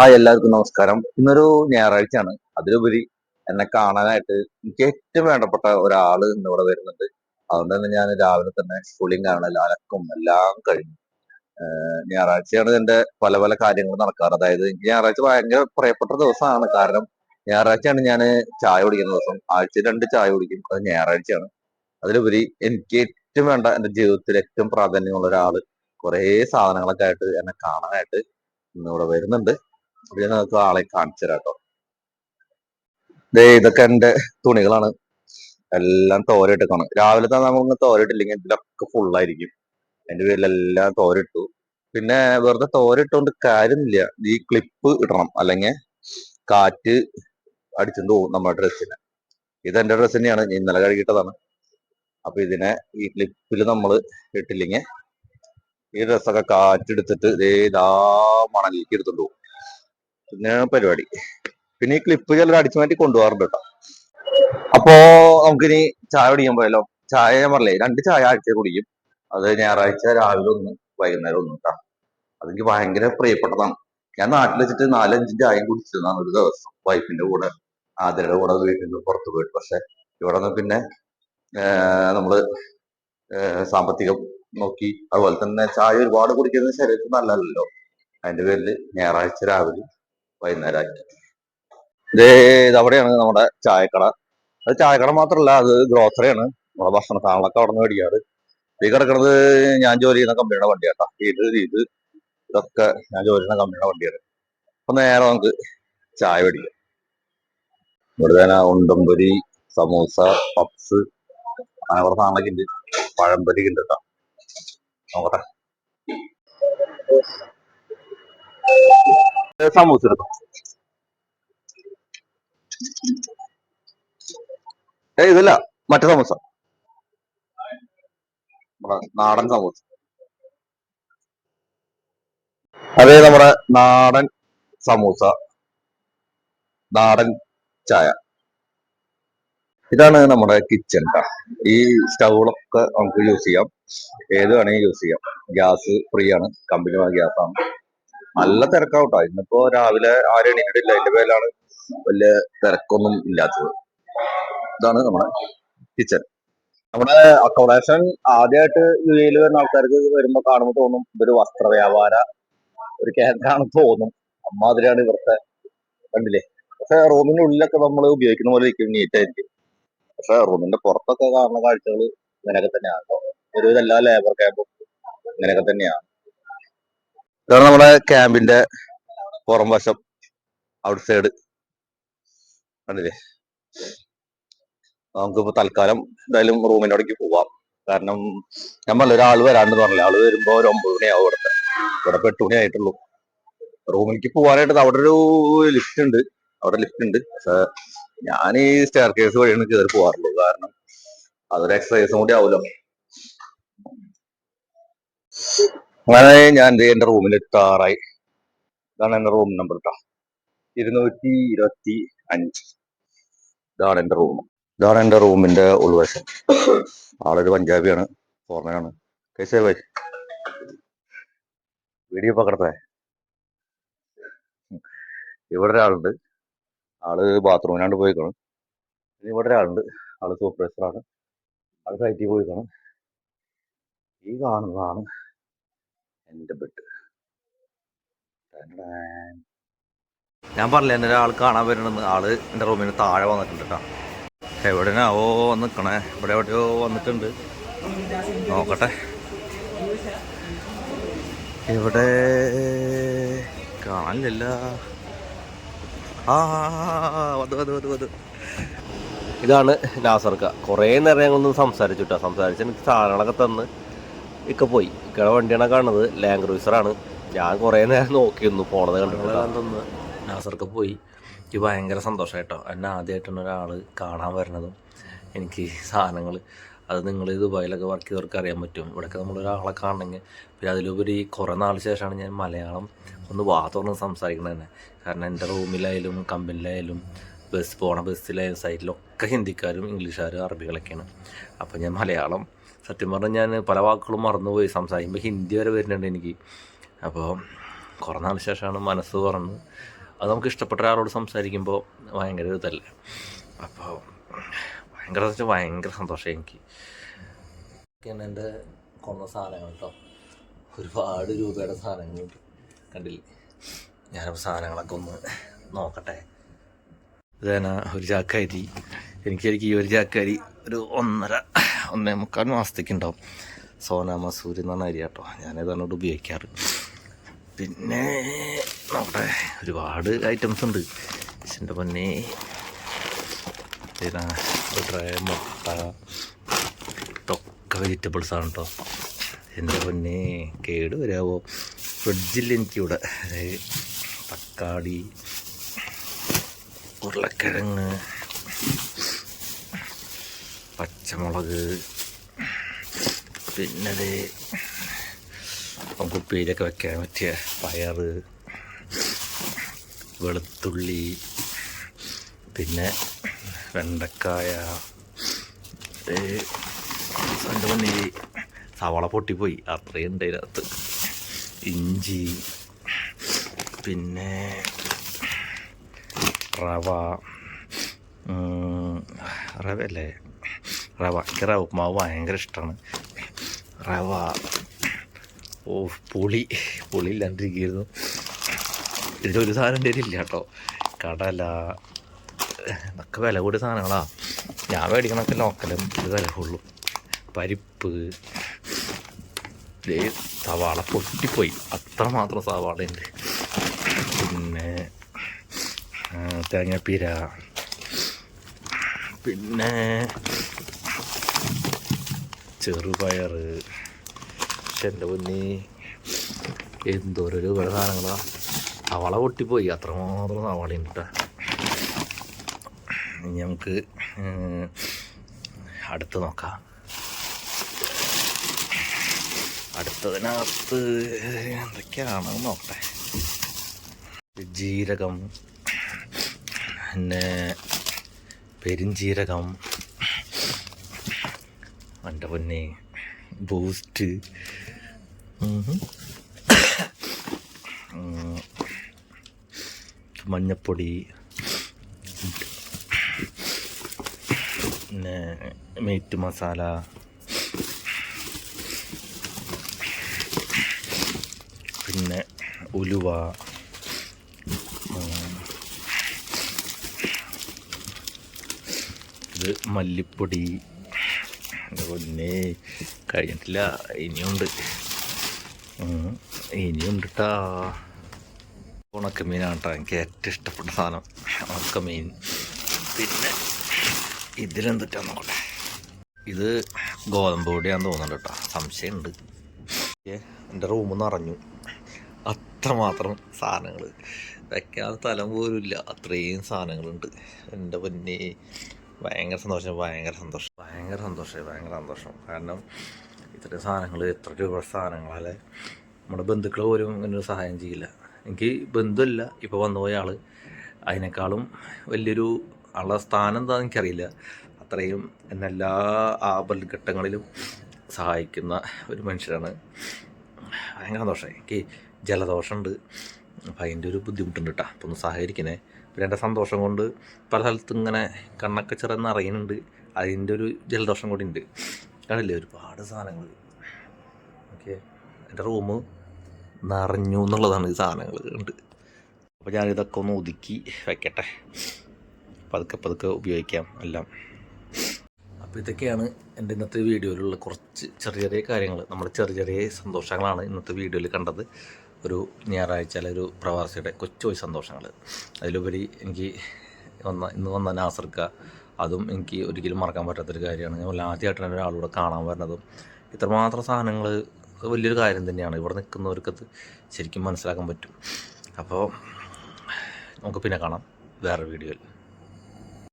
Hi എല്ലാവർക്കും നമസ്കാരം. ഇന്നൊരു ഞായറാഴ്ചയാണ്. അതിലുപരി എന്നെ കാണാനായിട്ട് എനിക്ക് ഏറ്റവും വേണ്ടപ്പെട്ട ഒരാൾ ഇന്നിവിടെ വരുന്നുണ്ട്. അതുകൊണ്ട് തന്നെ ഞാൻ രാവിലെ തന്നെ സ്കൂളിങ് കാണണം അലക്കും എല്ലാം കഴിഞ്ഞു. ഞായറാഴ്ചയാണ് എന്റെ പല പല കാര്യങ്ങൾ നടക്കാറ്. അതായത് എനിക്ക് ഞായറാഴ്ച ഭയങ്കര പ്രിയപ്പെട്ട ദിവസമാണ്. കാരണം ഞായറാഴ്ചയാണ് ഞാൻ ചായ കുടിക്കുന്ന ദിവസം. ആഴ്ച രണ്ട് ചായ കുടിക്കും. അത് ഞായറാഴ്ചയാണ്. അതിലുപരി എനിക്ക് ഏറ്റവും വേണ്ട എന്റെ ജീവിതത്തിൽ ഏറ്റവും പ്രാധാന്യമുള്ള ഒരാൾ കുറേ സാധനങ്ങളൊക്കെ ആയിട്ട് എന്നെ കാണാനായിട്ട് ഇന്നിവിടെ വരുന്നുണ്ട്. അപ്പൊ ഞാൻ നിങ്ങൾക്ക് ആളെ കാണിച്ചു തരാം കേട്ടോ ദേ ഇതൊക്കെ എന്റെ തുണികളാണ്. എല്ലാം തോരയിട്ടേക്കാണ് രാവിലെ തന്നെ നമുക്ക് തോരയിട്ടില്ലെങ്കിൽ ഇതിലൊക്കെ ഫുള്ളായിരിക്കും അതിന്റെ പേരിലെല്ലാം തോരയിട്ടു. പിന്നെ വെറുതെ തോരയിട്ടുകൊണ്ട് കാര്യമില്ല ഈ ക്ലിപ്പ് ഇടണം. അല്ലെങ്കിൽ കാറ്റ് അടിച്ചു പോകും നമ്മുടെ ഡ്രസ്സിനെ ഇത് എന്റെ ഡ്രസ്സ് തന്നെയാണ്. ഇന്നലെ കഴുകിയിട്ടതാണ്. അപ്പൊ ഇതിനെ ഈ ക്ലിപ്പിൽ നമ്മൾ ഇട്ടില്ലെങ്കിൽ ഈ ഡ്രസ്സൊക്കെ കാറ്റെടുത്തിട്ട് ഇതേതാ ഇതാ മണലിലേക്ക് എടുത്തോണ്ട് പോകും പിന്നെ പരിപാടി. പിന്നെ ഈ ക്ലിപ്പ് ചിലർ അടിച്ചു മാറ്റി കൊണ്ടുപോകാറുണ്ട് കേട്ടോ അപ്പോ നമുക്കിനി ചായ കുടിക്കാൻ പോയാലോ? ചായ ഞാൻ പറഞ്ഞില്ലേ രണ്ട് ചായ ആഴ്ച കുടിക്കും. അത് ഞായറാഴ്ച രാവിലെ ഒന്ന് വൈകുന്നേരം ഒന്ന് കേട്ടോ അതെനിക്ക് ഭയങ്കര പ്രിയപ്പെട്ടതാണ്. ഞാൻ നാട്ടിൽ വെച്ചിട്ട് നാലഞ്ച് ചായയും കുടിച്ചിരുന്നാണ് ഒരു ദിവസം. വൈഫിന്റെ കൂടെ ആദരയുടെ കൂടെ വീട്ടിൽ നിന്ന് പുറത്തു പോയിട്ട്. പക്ഷെ ഇവിടെ നിന്ന് പിന്നെ നമ്മൾ സാമ്പത്തികം നോക്കി അതുപോലെ തന്നെ ചായ ഒരുപാട് കുടിക്കുന്നത് ശരീരത്തിന് നല്ലതല്ലല്ലോ. അതിന്റെ പേരിൽ ഞായറാഴ്ച രാവിലെ വൈകുന്നേരം ഇതേ അവിടെയാണ് നമ്മുടെ ചായക്കട. അത് ചായക്കട മാത്രമല്ല അത് ഗ്രോസറിയാണ് നമ്മുടെ ഭക്ഷണ സാധനങ്ങളൊക്കെ അവിടെ നിന്ന് മേടിക്കാറ്. ഈ കിടക്കുന്നത് ഞാൻ ജോലി ചെയ്യുന്ന കമ്പനിയുടെ വണ്ടിയാട്ടോ. ഇത് ഇത് ഇതൊക്കെ ഞാൻ ജോലി ചെയ്യുന്ന കമ്പനിയുടെ വണ്ടിയാണ്. അപ്പൊ നേരെ നമുക്ക് ചായ മേടിക്കാം. ഇവിടെ തന്നെ ഉണ്ടംപൊരി സമൂസ പപ്സ് അങ്ങനെ കുറേ സാധനങ്ങളൊക്കെ ഉണ്ട്. പഴംപൊരി ഉണ്ട് കേട്ടോ. നോക്കട്ടെ. സമൂസ ഏ ഇതല്ല മറ്റേ സമൂസ. നാടൻ സമൂസ. അതെ നമ്മുടെ നാടൻ സമൂസ. നാടൻ ചായ. ഇതാണ് നമ്മുടെ കിച്ചൺ ഈ സ്റ്റൗകളൊക്കെ നമുക്ക് യൂസ് ചെയ്യാം. ഏത് വേണമെങ്കിൽ യൂസ് ചെയ്യാം. ഗ്യാസ് ഫ്രീ ആണ്. കമ്പനി ഗ്യാസ് ആണ് നല്ല തിരക്കാവട്ടോ. ഇന്നിപ്പോ രാവിലെ ആരും എണീറ്റിട്ടില്ല. അതിന്റെ പേരിലാണ് വലിയ തിരക്കൊന്നും ഇല്ലാത്തത്. ഇതാണ് നമ്മുടെ കിച്ചൺ. നമ്മുടെ അക്കോമഡേഷൻ ആദ്യമായിട്ട് യു എയിൽ വരുന്ന ആൾക്കാർക്ക് വരുമ്പോ കാണുമ്പോൾ തോന്നും ഇതൊരു വസ്ത്ര വ്യാപാര ഒരു കേന്ദ്രമാണെന്ന് തോന്നും. അമ്മാതിരിയാണ് ഇവിടുത്തെ കണ്ടില്ലേ? പക്ഷെ റൂമിന്റെ ഉള്ളിലൊക്കെ നമ്മൾ ഉപയോഗിക്കുന്ന പോലെ ഇരിക്കും നീറ്റ് ആയിരിക്കും. പക്ഷെ റൂമിന്റെ പുറത്തൊക്കെ കാണുന്ന കാഴ്ചകൾ ഇങ്ങനെയൊക്കെ തന്നെയാണ്. ഒരു എല്ലാ ലേബർ ക്യാമ്പും ഇങ്ങനെയൊക്കെ തന്നെയാണ്. ഇതാണ് നമ്മുടെ ക്യാമ്പിന്റെ പുറം വശം ഔട്ട് സൈഡ് കണ്ടില്ലേ? നമുക്കിപ്പോ തൽക്കാലം എന്തായാലും റൂമിനോടേക്ക് പോവാം. കാരണം നമ്മൾ ഒരാൾ വരാണ്ട് പറഞ്ഞില്ല? ആൾ വരുമ്പോ ഒരു ഒമ്പത് മണിയാവും ഇവിടുത്തെ ഇവിടെ ഇപ്പൊ എട്ട് മണി ആയിട്ടുള്ളൂ. റൂമിലേക്ക് പോവാനായിട്ട് അവിടെ ഒരു ലിഫ്റ്റ് ഉണ്ട്. അവിടെ ലിഫ്റ്റ് ഉണ്ട്. ഞാൻ ഈ സ്റ്റെയർ കേസ് വഴിയാണ് കയറി പോവാറുള്ളൂ. കാരണം അതൊരു എക്സസൈസും കൂടി ആവുമല്ലോ. അങ്ങനെ ഞാൻ എന്റെ എത്താറായി. ഇതാണ് എന്റെ റൂം നമ്പർ കേട്ടോ ഇരുന്നൂറ്റി ഇരുപത്തി അഞ്ച് ഇതാണ് എന്റെ റൂം ഇതാണ് എന്റെ റൂമിന്റെ ഉൾവശം. ആളൊരു പഞ്ചാബിയാണ് ഫോർമനാണ് കൈസേ ഭായ് വീഡിയോ പകർത്തേ ഇവിടെ ഒരാളുണ്ട്. ആൾ ബാത്റൂമിനാണ്ട് പോയിക്കണം. ഇനി ഇവിടെ ഒരാളുണ്ട്. ആൾ സൂപ്പർവൈസറാണ്. ആൾ സൈറ്റിൽ പോയിക്കണം. ഈ കാണുന്നതാണ് എന്റെ ബെഡ് ഞാൻ പറഞ്ഞില്ല എന്റെ ഒരാൾ കാണാൻ വരണമെന്ന്. ആൾ എന്റെ റൂമിന് താഴെ വന്നിട്ടുണ്ട് കേട്ടോ എവിടെയാവോ നിൽക്കണേ ഇവിടെ എവിടെയോ വന്നിട്ടുണ്ട്. നോക്കട്ടെ. ഇവിടെ കാണില്ല ആ വധു വധു വധു വധു ഇതാണ് ലാസർക്ക. കുറേ നേരം ഞങ്ങളൊന്ന് സംസാരിച്ചു കേട്ടോ സംസാരിച്ച് എനിക്ക് സാധനങ്ങളൊക്കെ തന്ന്. ഇക്ക പോയി. ഇക്കടെ വണ്ടിയാണ് കാണുന്നത്. ലാൻഡ് ക്രൂസറാണ് ഞാൻ കുറേ നേരം നോക്കിയിരുന്നു. പോണത് കണ്ടിട്ടുണ്ട് നാസർക്ക് പോയി. എനിക്ക് ഭയങ്കര സന്തോഷമായിട്ടോ എന്നെ ആദ്യമായിട്ടാണ് ഒരാൾ കാണാൻ വരുന്നതും എനിക്ക് സാധനങ്ങൾ അത് നിങ്ങൾ ദുബായിലൊക്കെ വർക്ക് ചെയ്തവർക്ക് അറിയാൻ പറ്റും. ഇവിടെയൊക്കെ നമ്മൾ ഒരാളെ കാണണമെങ്കിൽ പിന്നെ അതിലുപരി കുറേ നാൾ ശേഷമാണ് ഞാൻ മലയാളം ഒന്ന് വാ തുറന്ന് സംസാരിക്കുന്നത് തന്നെ. കാരണം എന്റെ റൂമിലായാലും കമ്പനിയിലായാലും ബസ് പോണ ബസ്സിലായാലും സൈറ്റിലൊക്കെ ഹിന്ദിക്കാരും ഇംഗ്ലീഷുകാരും അറബികളൊക്കെയാണ്. അപ്പോൾ ഞാൻ മലയാളം സത്യം പറഞ്ഞാൽ ഞാൻ പല വാക്കുകളും മറന്നുപോയി സംസാരിക്കുമ്പോൾ ഹിന്ദി വരെ വരുന്നുണ്ട് എനിക്ക്. അപ്പോൾ കുറേ നാൾ ശേഷമാണ് മനസ്സ് തുറന്ന് അത് നമുക്ക് ഇഷ്ടപ്പെട്ട ഒരാളോട് സംസാരിക്കുമ്പോൾ ഭയങ്കര ഒരു ഇതല്ലേ. അപ്പോൾ ഭയങ്കര ഭയങ്കര സന്തോഷം എനിക്ക്. ഇതൊക്കെയാണ് എന്റെ കൊന്ന സാധനങ്ങൾ കേട്ടോ ഒരുപാട് രൂപയുടെ സാധനങ്ങൾ കണ്ടില്ലേ? ഞാനിപ്പോൾ സാധനങ്ങളൊക്കെ ഒന്ന് നോക്കട്ടെ. ഇതേനാ ഒരു ചാക്കരി എനിക്ക് ഈ ഒരു ചാക്കരി ഒരു ഒന്നര ഒന്നേ മുക്കാൽ മാസത്തേക്ക് ഉണ്ടാവും. സോന മസൂരി എന്ന് അരി കേട്ടോ. ഞാനിതാണ് ഉപയോഗിക്കാറ്. പിന്നെ നമ്മുടെ ഒരുപാട് ഐറ്റംസ് ഉണ്ട്. എന്റെ പൊന്നെ. പിന്നെ ഡ്രൈ മുട്ട ഇതൊക്കെ വെജിറ്റബിൾസ് ആണ് കേട്ടോ. എന്റെ പൊന്നെ കേട് വരാവോ? ഫ്രിഡ്ജിൽ എനിക്കിവിടെ. തക്കാളി ഉരുളക്കിഴങ്ങ് പച്ചമുളക് പിന്നെ അത് നമുക്ക് ഉപ്പേരിയൊക്കെ വെക്കാൻ പറ്റിയ പയർ വെളുത്തുള്ളി പിന്നെ വെണ്ടക്കായ രണ്ട് മണി സവള പൊട്ടിപ്പോയി. അത്രയും ഉണ്ട് അതിനകത്ത്. ഇഞ്ചി പിന്നെ റവ റവ അല്ലേ റവ എനിക്ക് റവ ഉപ്മാവ് ഭയങ്കര ഇഷ്ടമാണ് റവ ഓ പുളി പുളി ഇല്ലാണ്ടിരിക്കുന്നു. ഇതിലൊരു സാധനം എന്റെ ഇല്ല കേട്ടോ. കടല ഇതൊക്കെ വില കൂടിയ സാധനങ്ങളാ. ഞാൻ മേടിക്കണൊക്കെ ലോക്കലും ഇത് വില ഉള്ളൂ. പരിപ്പ് സവാള പൊട്ടിപ്പോയി. അത്ര മാത്രം സവാള ഉണ്ട്. പിന്നെ തേങ്ങാപ്പീര. പിന്നെ ചെറുപയർ പക്ഷെ എന്റെ പൊന്നി എന്തോരോ വില സാധനങ്ങളാ. സവാള പൊട്ടിപ്പോയി. അത്രമാത്രം സവാള ഉണ്ട് കേട്ടോ നമുക്ക് അടുത്ത് നോക്കാം. അടുത്തതിനകത്ത് എന്തൊക്കെയാണെന്ന് നോക്കട്ടെ. ജീരകം പിന്നെ പെരിഞ്ജീരകം എന്റെ പൊന്നെ. ബൂസ്റ്റ്. മഞ്ഞപ്പൊടി. പിന്നെ മീറ്റ് മസാല പിന്നെ ഉലുവ. ഇത് മല്ലിപ്പൊടി. പൊന്നേ കഴിഞ്ഞിട്ടില്ല. ഇനിയുണ്ട്. ഇനിയുണ്ട് കേട്ടാ ഉണക്കമീനാണ് കേട്ടോ എനിക്ക് ഏറ്റവും ഇഷ്ടപ്പെട്ട സാധനം. ഉണക്കമീൻ പിന്നെ ഇതിലെന്തിട്ടാ നോക്കട്ടെ. ഇത് ഗോതമ്പ് പൊടിയാന്ന് തോന്നുന്നുണ്ട് കേട്ടോ. സംശയമുണ്ട്. എന്റെ റൂം നിറഞ്ഞു. അത്രമാത്രം സാധനങ്ങൾ വെക്കാൻ സ്ഥലം പോലും ഇല്ല അത്രയും സാധനങ്ങളുണ്ട്. എന്റെ പൊന്നെ. ഭയങ്കര സന്തോഷം ഭയങ്കര സന്തോഷം. ഭയങ്കര സന്തോഷമായി ഭയങ്കര സന്തോഷം. കാരണം ഇത്രയും സാധനങ്ങൾ എത്ര രൂപ സാധനങ്ങളല്ലേ നമ്മുടെ ബന്ധുക്കൾ പോലും ഒരു സഹായം ചെയ്യില്ല. എനിക്ക് ബന്ധുവല്ല ഇപ്പോൾ വന്നുപോയ ആൾ അതിനേക്കാളും വലിയൊരു ആളുടെ സ്ഥാനം എന്താണെന്ന് എനിക്കറിയില്ല. അത്രയും എന്നെ എല്ലാ ആപൽഘട്ടങ്ങളിലും സഹായിക്കുന്ന ഒരു മനുഷ്യരാണ്. ഭയങ്കര സന്തോഷമായി എനിക്ക് ജലദോഷമുണ്ട് അപ്പം അതിന്റെ ഒരു ബുദ്ധിമുട്ടുണ്ട് കേട്ടോ അപ്പോൾ ഒന്ന് സഹകരിക്കണേ. പിന്നെ എന്റെ സന്തോഷം കൊണ്ട് പല സ്ഥലത്തും ഇങ്ങനെ കണ്ണൊക്കെ ചെറുന്ന് അറിയുന്നുണ്ട്. അതിന്റെ ഒരു ജലദോഷം കൂടി ഉണ്ട്. കണ്ടില്ലേ? ഒരുപാട് സാധനങ്ങൾ. ഓക്കെ. എന്റെ റൂം നിറഞ്ഞു എന്നുള്ളതാണ് ഈ സാധനങ്ങൾ ഉണ്ട് അപ്പോൾ ഞാനിതൊക്കെ ഒന്ന് ഒതുക്കി വയ്ക്കട്ടെ പതുക്കെ പതുക്കെ ഉപയോഗിക്കാം എല്ലാം. അപ്പോൾ ഇതൊക്കെയാണ് എന്റെ ഇന്നത്തെ വീഡിയോയിലുള്ള കുറച്ച് ചെറിയ ചെറിയ കാര്യങ്ങൾ. നമ്മൾ ചെറിയ ചെറിയ സന്തോഷങ്ങളാണ് ഇന്നത്തെ വീഡിയോയിൽ കണ്ടത്. ഒരു ഞായറാഴ്ച അല്ലെ ഒരു പ്രവാസിയുടെ കൊച്ചു സന്തോഷങ്ങൾ അതിലുപരി എനിക്ക് വന്ന ഇന്ന് വന്ന നാസർക്ക അതും എനിക്ക് ഒരിക്കലും മറക്കാൻ പറ്റാത്തൊരു കാര്യമാണ്. ഞാൻ ആദ്യമായിട്ടാണ് ഒരാളൂടെ കാണാൻ വരുന്നതും ഇത്രമാത്രം സാധനങ്ങൾ വലിയൊരു കാര്യം തന്നെയാണ്. ഇവിടെ നിൽക്കുന്നവർക്കത് ശരിക്കും മനസ്സിലാക്കാൻ പറ്റും. അപ്പോൾ നമുക്ക് പിന്നെ കാണാം. വേറെ വീഡിയോയിൽ.